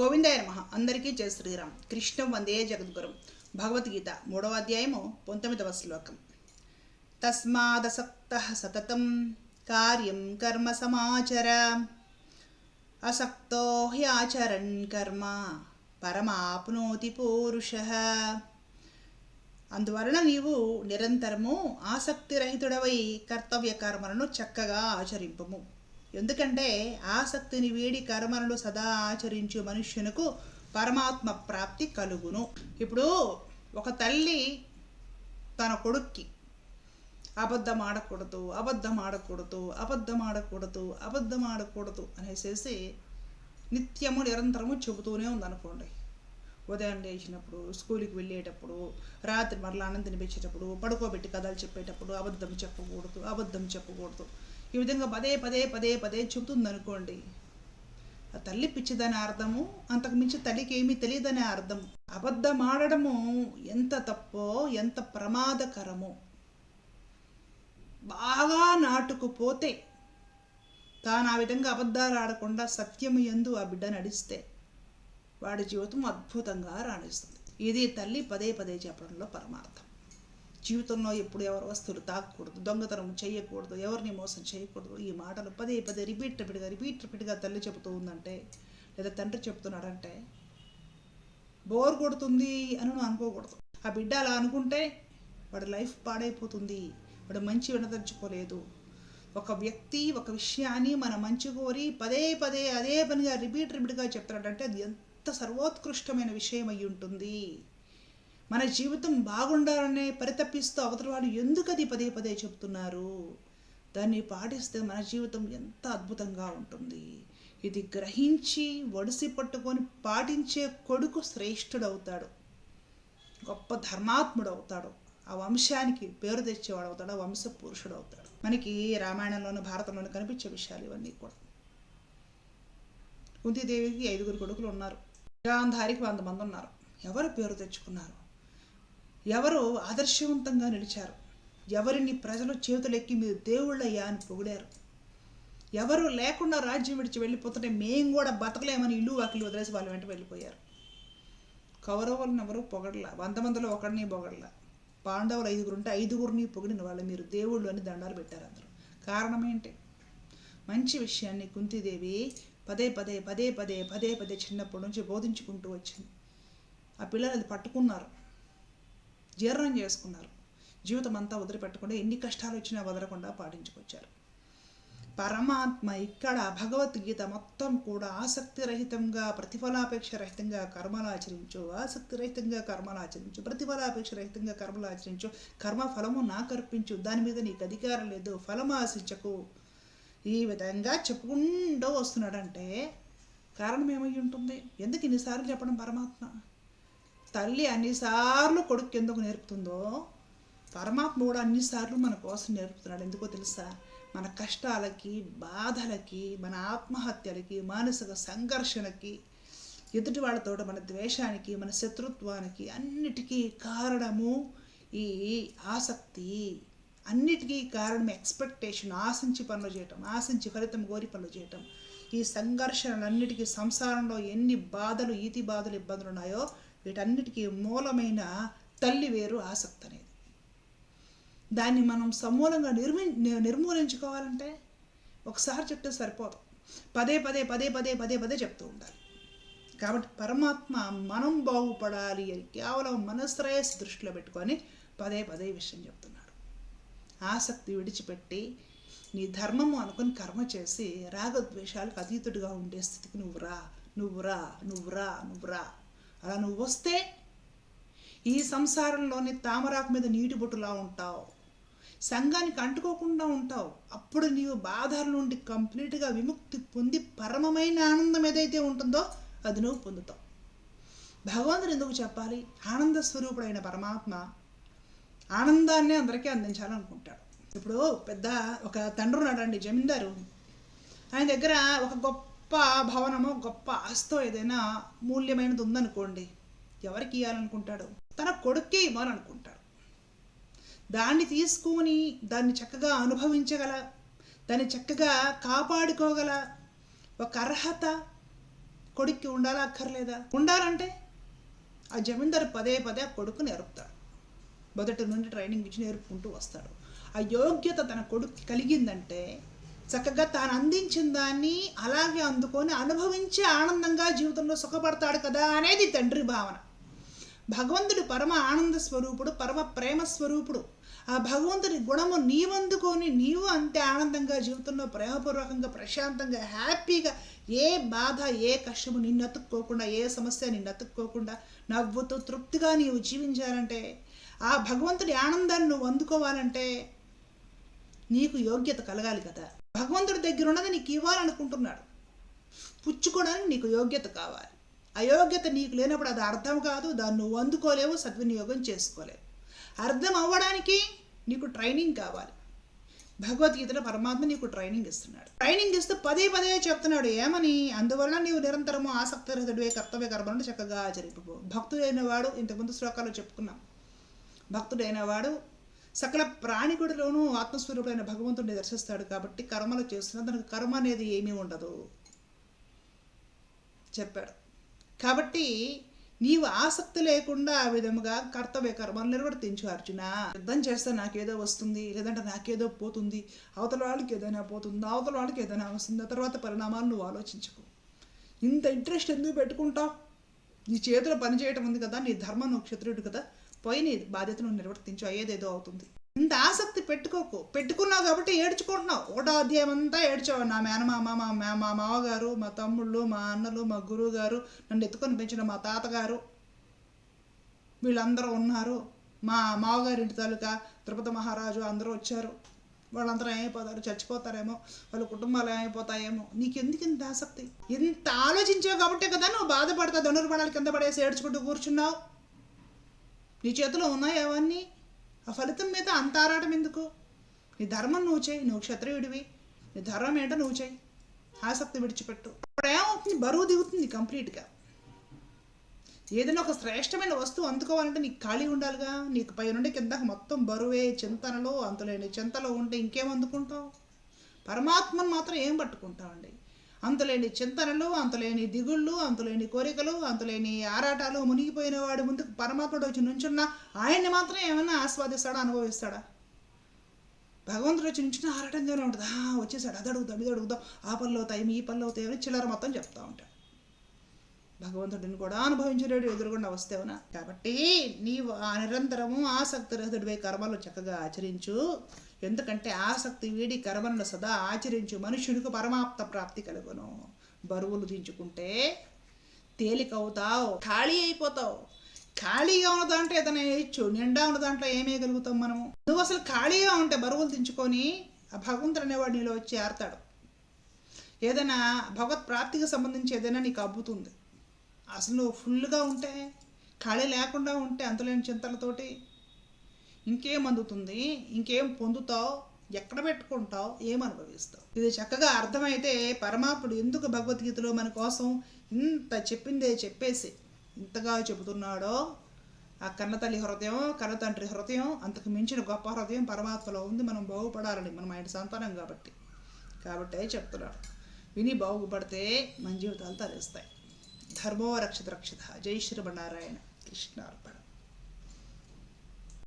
గోవిందాయ నమ. అందరికీ జయ శ్రీరామ్. కృష్ణం వందే జగద్గురం. భగవద్గీత మూడవ అధ్యాయము పంతొమ్మిదవ శ్లోకం. తస్మాదసక్త సతతం. కార్యం కర్మ సమాచర. అసక్తో హ్యాచరన్ కర్మ. పరమాప్నోతి పూరుష. అందువలన నీవు నిరంతరము ఆసక్తిరహితుడవై కర్తవ్య కర్మలను చక్కగా ఆచరింపము. ఎందుకంటే ఆసక్తిని వీడి కర్మలను సదా ఆచరించు మనుష్యునకు పరమాత్మ ప్రాప్తి కలుగును. ఇప్పుడు ఒక తల్లి తన కొడుక్కి అబద్ధం ఆడకూడదు అబద్ధం ఆడకూడదు అబద్ధం ఆడకూడదు అబద్ధం ఆడకూడదు అనేసేసి నిత్యము నిరంతరము చెబుతూనే ఉందనుకోండి. ఉదయం లేచినప్పుడు స్కూల్కి వెళ్ళేటప్పుడు రాత్రి మరలా అన్నం తినిపించేటప్పుడు పడుకోబెట్టి కథలు చెప్పేటప్పుడు అబద్ధం చెప్పకూడదు అబద్ధం చెప్పకూడదు. ఈ విధంగా పదే పదే పదే పదే చెబుతుంది అనుకోండి ఆ తల్లి పిచ్చిదనే అర్థము అంతకు మించి తల్లికి ఏమీ తెలియదనే అర్థం. అబద్ధమాడడము ఎంత తప్పో ఎంత ప్రమాదకరమో. బాగా నాటుకుపోతే తాను ఆ విధంగా అబద్ధాలు ఆడకుండా సత్యము ఎందు ఆ బిడ్డ నడిస్తే వాడి జీవితం అద్భుతంగా రాణిస్తుంది. ఇది తల్లి పదే పదే చెప్పడంలో పరమార్థం. జీవితంలో ఎప్పుడు ఎవరు వస్తువులు తాకూడదు దొంగతనం చేయకూడదు ఎవరిని మోసం చేయకూడదు ఈ మాటలు పదే పదే రిపీట్ రిపీట్గా రిపీట్ రిపీట్గా తల్లి చెబుతూ ఉందంటే లేదా తండ్రి చెప్తున్నాడంటే బోర్ కొడుతుంది అని నువ్వు అనుకోకూడదు. ఆ బిడ్డ అలా అనుకుంటే వాడి లైఫ్ పాడైపోతుంది. వాడు మంచి వినదలుచుకోలేదు. ఒక వ్యక్తి ఒక విషయాన్ని మన మంచి కోరి పదే పదే అదే పనిగా రిపీట్ రిపీట్గా చెప్తాడంటే అది ఎంత సర్వోత్కృష్టమైన విషయం అయి ఉంటుంది మన జీవితం బాగుండాలనే పరితపిస్తూ అవతల వాళ్ళు ఎందుకు అది పదే పదే చెప్తున్నారు? దాన్ని పాటిస్తే మన జీవితం ఎంత అద్భుతంగా ఉంటుంది. ఇది గ్రహించి వడిసి పట్టుకొని పాటించే కొడుకు శ్రేష్ఠుడవుతాడు. గొప్ప ధర్మాత్ముడు అవుతాడు ఆ వంశానికి పేరు తెచ్చేవాడు అవుతాడు ఆ వంశ పురుషుడు అవుతాడు మనకి రామాయణంలోనూ భారతంలోనూ కనిపించే విషయాలు ఇవన్నీ కూడా. కుంతీదేవికి ఐదుగురు కొడుకులు ఉన్నారు. గాంధారికి వంద మంది ఉన్నారు. ఎవరు పేరు తెచ్చుకున్నారు? ఎవరు ఆదర్శవంతంగా నిలిచారు. ఎవరిని ప్రజలు చేతులెక్కి మీరు దేవుళ్ళయ్యా అని పొగిడారు. ఎవరు లేకుండా రాజ్యం విడిచి వెళ్ళిపోతుంటే మేము కూడా బతకలేమని ఇల్లు వాకిలు వదిలేసి వాళ్ళ వెంట వెళ్ళిపోయారు. కౌరవులను ఎవరు పొగడల? వంద మందిలో ఒకరిని పొగడల? పాండవులు ఐదుగురు ఉంటే ఐదుగురిని పొగిడిన వాళ్ళు మీరు దేవుళ్ళు అని దండాలు పెట్టారు అందరూ. కారణం ఏంటి? మంచి విషయాన్ని కుంతిదేవి పదే పదే పదే పదే పదే పదే చిన్నప్పటి నుంచి బోధించుకుంటూ వచ్చింది. ఆ పిల్లలు అది పట్టుకున్నారు. జీర్ణం చేసుకున్నారు. జీవితం అంతా వదిలిపెట్టకుండా ఎన్ని కష్టాలు వచ్చినా వదలకుండా పాటించుకొచ్చారు. పరమాత్మ ఇక్కడ భగవద్గీత మొత్తం కూడా ఆసక్తి రహితంగా ప్రతిఫలాపేక్ష రహితంగా కర్మలు ఆచరించు ఆసక్తి రహితంగా కర్మలు ఆచరించు ప్రతిఫలాపేక్ష రహితంగా కర్మలు ఆచరించు కర్మ ఫలము నాకర్పించు దాని మీద నీకు అధికారం లేదు ఫలం ఆశించకు. ఈ విధంగా చెప్పుకుంటూ వస్తున్నాడంటే కారణం ఏమై ఉంటుంది ఎందుకు ఇన్నిసార్లు చెప్పడం పరమాత్మ? తల్లి అన్నిసార్లు కొడుకు ఎందుకు నేర్పుతుందో పరమాత్మ కూడా అన్నిసార్లు మన కోసం నేర్పుతున్నాడు. ఎందుకో తెలుసా? మన కష్టాలకి బాధలకి మన ఆత్మహత్యలకి మానసిక సంఘర్షణకి ఎదుటి వాళ్ళతో మన ద్వేషానికి మన శత్రుత్వానికి అన్నిటికీ కారణము ఈ ఆసక్తి. అన్నిటికీ కారణం ఎక్స్పెక్టేషన్ ఆశించి పనులు చేయటం ఆశించి ఫలితం కోరి పనులు చేయటం. ఈ సంఘర్షణలన్నిటికీ సంసారంలో ఎన్ని బాధలు ఈతి బాధలు ఇబ్బందులు ఉన్నాయో వీటన్నిటికీ మూలమైన తల్లి వేరు ఆసక్తి అనేది. దాన్ని మనం సమూలంగా నిర్మి నిర్మూలించుకోవాలంటే ఒకసారి చెప్తే సరిపోదు. పదే పదే పదే పదే పదే పదే చెప్తూ ఉండాలి. కాబట్టి పరమాత్మ మనం బాగుపడాలి అని కేవలం మనశ్రేయస్సు దృష్టిలో పెట్టుకొని పదే పదే విషయం చెప్తున్నాడు. ఆసక్తి విడిచిపెట్టి నీ ధర్మము అనుకుని కర్మ చేసి రాగద్వేషాలకు అతీతుడిగా ఉండే స్థితికి నువ్వు రా నువ్వు రా నువ్వు రా నువ్వు రా అలా నువ్వు వస్తే ఈ సంసారంలోని తామరాకు మీద నీటి బొట్టులా ఉంటావు. సంఘానికి అంటుకోకుండా ఉంటావు. అప్పుడు నీవు బాధల నుండి కంప్లీట్గా విముక్తి పొంది పరమమైన ఆనందం ఏదైతే ఉంటుందో అది నువ్వు పొందుతావు. భగవంతుడు ఎందుకు చెప్పాలి? ఆనంద స్వరూపుడైన పరమాత్మ ఆనందాన్ని అందరికీ అందించాలనుకుంటాడు. ఇప్పుడు పెద్ద ఒక తండ్రి ఉన్నాడండి జమీందారు. ఆయన దగ్గర ఒక గొప్ప గొప్ప భవనమో గొప్ప ఆస్తో ఏదైనా మూల్యమైనది ఉందనుకోండి ఎవరికి ఇవ్వాలనుకుంటాడు తన కొడుక్కే ఇవ్వాలనుకుంటాడు. దాన్ని తీసుకొని దాన్ని చక్కగా అనుభవించగల దాన్ని చక్కగా కాపాడుకోగల ఒక అర్హత కొడుక్కి ఉండాలా అక్కర్లేదా? ఉండాలంటే ఆ జమీందారు పదే పదే ఆ కొడుకు నేర్పుతాడు. మొదటి నుండి ట్రైనింగ్ ఇచ్చి నేర్పుకుంటూ వస్తాడు. ఆ యోగ్యత తన కొడుక్కి కలిగిందంటే చక్కగా తాను అందించిన దాన్ని అలాగే అందుకొని అనుభవించి ఆనందంగా జీవితంలో సుఖపడతాడు కదా అనేది తండ్రి భావన. భగవంతుడు పరమ ఆనంద స్వరూపుడు పరమ ప్రేమ స్వరూపుడు. ఆ భగవంతుడి గుణము నీవందుకొని నీవు అంతే ఆనందంగా జీవితంలో ప్రేమపూర్వకంగా ప్రశాంతంగా హ్యాపీగా ఏ బాధ ఏ కష్టము నిన్ను అతుక్కోకుండా ఏ సమస్య నిన్ను అతుక్కోకుండా నవ్వుతూ తృప్తిగా నీవు జీవించాలంటే ఆ భగవంతుడి ఆనందాన్ని నువ్వు అందుకోవాలంటే నీకు యోగ్యత కలగాలి కదా. భగవంతుడి దగ్గర ఉన్నది నీకు ఇవ్వాలనుకుంటున్నాడు. పుచ్చుకోవడానికి నీకు యోగ్యత కావాలి. అయోగ్యత నీకు లేనప్పుడు అది అర్థం కాదు దాన్ని నువ్వు అందుకోలేవు సద్వినియోగం చేసుకోలేవు. అర్థం అవ్వడానికి నీకు ట్రైనింగ్ కావాలి. భగవద్గీతలో పరమాత్మ నీకు ట్రైనింగ్ ఇస్తున్నాడు. ట్రైనింగ్ ఇస్తూ పదే పదే చెప్తున్నాడు ఏమని? అందువల్ల నీవు నిరంతరము ఆసక్తిరహితుడివే కర్తవ్య కర్మలను చక్కగా ఆచరింపు భక్తుడైన వాడు ఇంతకుముందు శ్లోకాల్లో చెప్పుకున్నాం. భక్తుడైన వాడు సకల ప్రాణికుడిలోనూ ఆత్మస్వరూపుడైన భగవంతుడిని దర్శిస్తాడు కాబట్టి కర్మలు చేస్తున్నా తనకు కర్మ అనేది ఏమీ ఉండదు. చెప్పాడు. కాబట్టి నీవు ఆసక్తి లేకుండా ఆ విధముగా కర్తవ్య కర్మలు నిర్వర్తించు అర్జున. యుద్ధం చేస్తే నాకేదో వస్తుంది లేదంటే నాకేదో పోతుంది. అవతల వాళ్ళకి ఏదైనా పోతుంది అవతల వాళ్ళకి ఏదైనా వస్తుంది ఆ తర్వాత పరిణామాలు నువ్వు ఆలోచించకు. ఇంత ఇంట్రెస్ట్ ఎందుకు పెట్టుకుంటావు? నీ చేతిలో పని చేయటం ఉంది కదా నీ ధర్మం నువ్వు క్షత్రుడు కదా. పోయి నీ బాధ్యతను నిర్వర్తించు. అయ్యేదేదో అవుతుంది. ఇంత ఆసక్తి పెట్టుకోకు. పెట్టుకున్నావు కాబట్టి ఏడ్చుకుంటున్నావు. ఒకటో అధ్యాయం అంతా ఏడ్చావు. నా మేనమామ మా మా- మా మామగారు మా తమ్ముళ్ళు మా అన్నలు మా గురువు గారు నన్ను ఎత్తుకొని పెంచిన మా తాతగారు వీళ్ళందరూ ఉన్నారు. మా మామగారి ఇంటి తాలూకా తిరుపతి మహారాజు అందరూ వచ్చారు. వాళ్ళందరూ ఏమైపోతారు? చచ్చిపోతారేమో? వాళ్ళ కుటుంబాలు ఏమైపోతాయేమో? నీకు ఎందుకు ఇంత ఆసక్తి? ఇంత ఆలోచించావు కాబట్టే కదా నువ్వు బాధపడతావు ధనుర్బడాలు కింద పడేసి ఏడ్చుకుంటూ కూర్చున్నావు. నీ చేతిలో ఉన్నాయి అవన్నీ? ఆ ఫలితం మీద అంత ఆరాటం ఎందుకు? నీ ధర్మం నువ్వు చేయి నువ్వు క్షత్రియుడివి. నీ ధర్మం ఏంటో నువ్వు చేయి. ఆసక్తి విడిచిపెట్టు. ఇప్పుడు ఏమవుతుంది బరువు దిగుతుంది కంప్లీట్గా. ఏదైనా ఒక శ్రేష్టమైన వస్తువు అందుకోవాలంటే నీకు ఖాళీ ఉండాలిగా. నీకు పై నుండి కిందకు మొత్తం బరువే చింతనలో అంతులేని చింతలో ఉంటే ఇంకేం అందుకుంటావు? పరమాత్మను మాత్రం ఏం పట్టుకుంటావండి? అంతులేని చింతనలు అంతులేని దిగుళ్ళు అంతులేని కోరికలు అంతులేని ఆరాటాలు మునిగిపోయిన వాడి ముందుకు పరమాత్ముడు వచ్చి నుంచున్నా ఆయన్ని మాత్రం ఏమైనా ఆస్వాదిస్తాడా అనుభవిస్తాడా? భగవంతుడు వచ్చి నుంచున్న ఆరాటంగానే ఉంటుంది. "ఆ, వచ్చేసాడు. అది అడుగుతాం ఇది అడుగుతాం ఆ పనులు అవుతాయి ఈ పనులు అవుతాయి అని చిల్లర మొత్తం చెప్తా ఉంటాడు. భగవంతుడిని కూడా అనుభవించలేడు ఎదురుగుండా వస్తేవునా. కాబట్టి నీవు ఆ నిరంతరము ఆసక్తి రహితుడివై కర్మలు చక్కగా ఆచరించు. ఎందుకంటే ఆసక్తి వీడి కర్మలను సదా ఆచరించు. మనుషుడికి పరమాప్త ప్రాప్తి కలుగును. బరువులు దించుకుంటే తేలికవుతావు ఖాళీ అయిపోతావు. ఖాళీగా ఉన్న దాంట్లో ఏదైనా వేయచ్చు. నిండా ఉన్న దాంట్లో ఏమేయగలుగుతాం మనము? నువ్వు అసలు ఖాళీగా ఉంటే బరువులు దించుకొని ఆ భగవంతుడు అనేవాడు నీలో వచ్చి ఏరతాడు ఏదైనా భగవత్ ప్రాప్తికి సంబంధించి ఏదైనా నీకు అబ్బుతుంది. అసలు నువ్వు ఫుల్గా ఉంటే ఖాళీ లేకుండా ఉంటే అంతలేని చింతలతోటి ఇంకేం అందుతుంది? ఇంకేం పొందుతావు? ఎక్కడ పెట్టుకుంటావు? ఏం అనుభవిస్తావు? ఇది చక్కగా అర్థమైతే పరమాత్ముడు ఎందుకు భగవద్గీతలో మన కోసం ఇంత చెప్పిందే చెప్పేసి ఇంతగా చెబుతున్నాడో ఆ కన్నతల్లి హృదయం కన్నతండ్రి హృదయం అంతకు మించిన గొప్ప హృదయం పరమాత్మలో ఉంది. మనం బాగుపడాలని మనం ఆయన సంతానం కాబట్టి. కాబట్టి చెప్తున్నాడు. విని బాగుపడితే మన జీవితాలు తరిస్తాయి. ధర్మో రక్షిత రక్షిత జై శ్రీమన్నారాయణ కృష్ణార్పణ